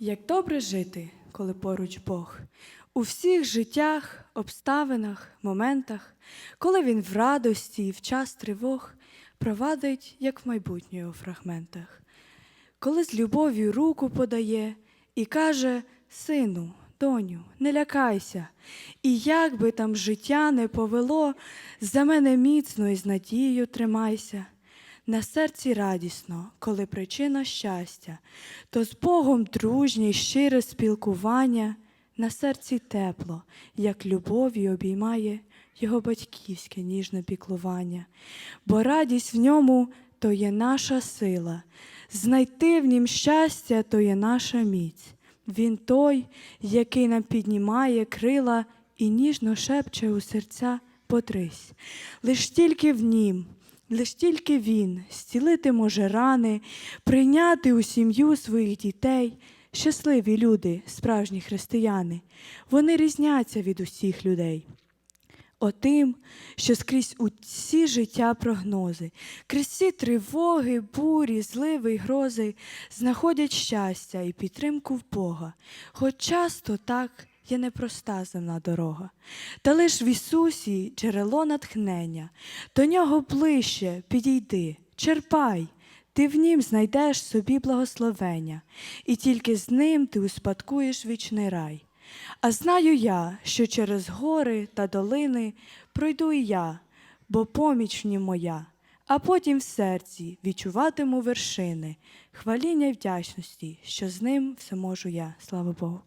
Як добре жити, коли поруч Бог, у всіх життях, обставинах, моментах, коли він в радості і в час тривог провадить, як в майбутнє у фрагментах, коли з любов'ю руку подає і каже: Сину, доню, не лякайся, і як би там життя не повело, за мене міцно і з надією тримайся. На серці радісно, коли причина щастя, то з Богом дружнє й щире спілкування, на серці тепло, як любов'ю обіймає його батьківське ніжне піклування, бо радість в ньому то є наша сила, знайти в нім щастя то є наша міць. Він той, який нам піднімає крила і ніжно шепче у серця потрись. Лиш тільки в нім. Лиш тільки він зцілити може рани, прийняти у сім'ю своїх дітей. Щасливі люди, справжні християни, вони різняться від усіх людей. Отим, що скрізь усі життя прогнози, крізь всі тривоги, бурі, зливи й грози знаходять щастя і підтримку в Бога, хоч часто так є непроста земна дорога. Та лиш в Ісусі джерело натхнення, до нього ближче підійди, черпай. Ти в нім знайдеш собі благословення, і тільки з ним ти успадкуєш вічний рай. А знаю я, що через гори та долини пройду і я, бо поміч в нім моя, а потім в серці відчуватиму вершини, хваління й вдячності, що з ним все можу я. Слава Богу.